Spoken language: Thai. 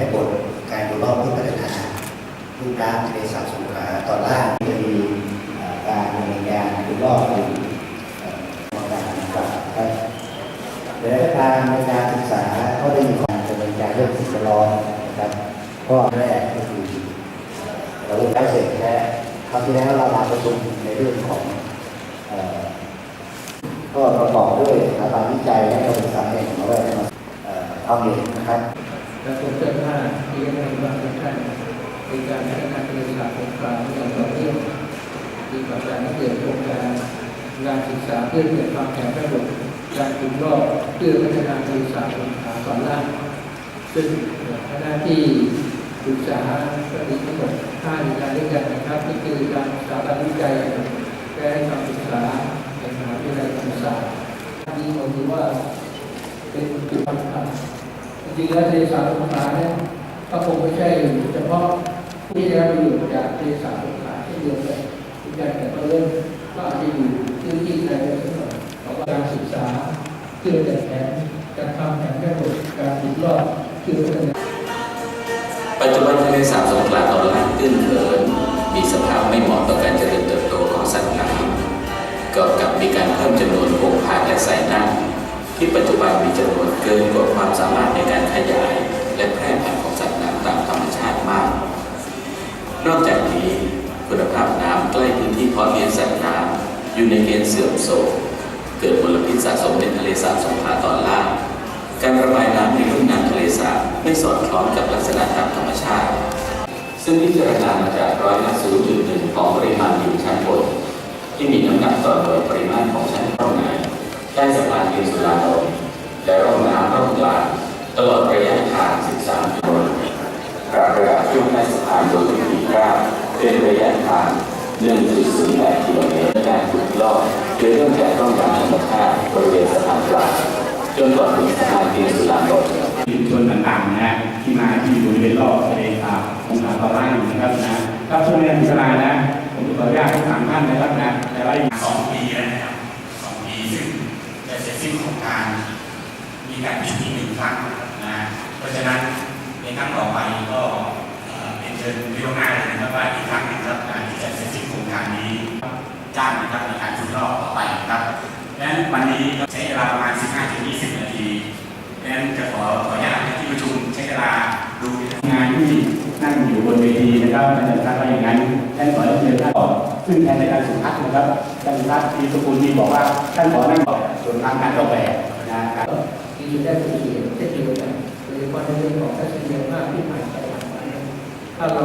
ให้บทการอยู่รอบเพื่อพัฒนารูปร่างทะเลสาบสงขลาตอนล่างจะมีการดำเนินงานอยู่รอบอยู่เอ่อมองการต่างๆครับและการในการศึกษาก็ได้มีความดำเนินการเรื่องสิ่งแวดล้อมนะครับข้อแรกก็คือเอ่อเราได้เสร็จและคราวที่แล้วเรามาประชุมในเรื่องของก็ประกอบด้วยสถาบันวิจัยและการศึกษาแห่งของเราได้มาเอ่อความเห็นนะครับ และผมเชื่อว่าที่ได้รับการท่านในการพัฒนาการศึกษาสงครามอย่างต่อเนื่องมีกับการเกิดโครงการงานศึกษาเพื่อเกิดความแข็งแกร่งการจุดรอบเพื่อพัฒนาการศึกษาสงครามตอนล่างซึ่งหน้าที่ศึกษาก็มีทั้งหมด5หน่วยงานด้วยกันนะครับก็คือการสถาบันวิจัยและให้คำปรึกษาในมหาวิทยาลัยธรรมศาสตร์ที่ผมถือว่าเป็นจุดสำคัญ จริงแล้วเทศาสงขลาเนี่ยก็คงไม่ใช่เฉพาะผู้ที่ได้รับประโยชน์จากเทศาสงขลาเช่นเดียวกันทุกอย่างแต่ก็เริ่มก็อาจจะอยู่พื้นที่ใดก็สักหน่อยเพราะว่าการศึกษาเพื่อจัดแผนจัดทำแผนแม่บทการติดรอบเพื่อพัฒนาปัจจุบันทะเลสาบสงขลาตอนล่างตื้นเขินมีสภาพไม่เหมาะต่อการเจริญเติบโตของสัตว์น้ำก็กับมีการเพิ่มจำนวนโขงผาและสายน้ำ ที่ปัจจุบันมีจำนวนเกินกว่าความสามารถในการขยาย และแพร่พันธุ์ของสัตว์น้ำตามธรรมชาติมาก นอกจากนี้คุณภาพน้ำใกล้พื้นที่เพาะเลี้ยงสัตว์น้ำอยู่ในเกณฑ์เสื่อมโทรมเกิดมลพิษสะสมในทะเลสาบสงขลาตอนล่างการระบายน้ำในลุ่มน้ำทะเลสาบไม่สอดคล้องกับลักษณะตามธรรมชาติ ซึ่งพิจารณามาจากร้อยละ0.1ของปริมาณดินชั้นบนที่มีน้ำหนักต่อหน่วยปริมาณของชั้นร่อง น้ำได้สะพานดินสุราโนนและร่องน้ำร่องกลางตลอดระยะทาง 13กิโลเมตรการระดับช่วงใต้สะพานโดยวิธีกาเป็นระยะทาง 1.08 กิโลเมตรการขุดลอกโดยเริ่มจากร่องน้ำธรรมชาติบริเวณสะพานกลางจนก่อนถึงสะพานดินสุราโนนชุมชนต่างๆนะฮะที่มาที่อยู่บริเวณรอบทะเลสาบสงขลาตอนล่างนะครับนะครับช่วงนี้พิจารณานะผมขออนุญาตทั้งสามท่านนะครับนะแต่ละสองปีนะครับสองปีซึ่งจะเสร็จสิ้นโครงการ มีการปิดอีหนึ่งครั้งนะเพราะฉะนั้นในครั้งต่อไปก็เป็นเชิญพี่ล่วงหน้าเลยนะครับว่าอีกครั้งหนึงครับการที่จะเสร็จสิ้นโครงการนี้จ้างนะครับในการฝึกรอบต่อไปนะครับดังนั้นวันนี้ใช้เวลาประมาณ 15-20 นาทีดังนั้นจะขอขออนุญาตให้ที่ประชุมใช้เวลาดูงานที่นั่งอยู่บนเวทีนะครับท่านอาจารย์ว่าอย่างนั้นท่านขอเชิญท่านก่อซึ่งแทนในการสุทัศน์นะครับท่านสุทัศน์ทีสกุลที่บอกว่าท่านขอนั่งก่อส่วนทางการออกแบบนะครับ ที่จะได้เป็นเกียรติเช่นเดียวกันโดยเฉพาะในเรื่องของทัศนียภาพที่ผ่านไปผ่านมาถ้าเรา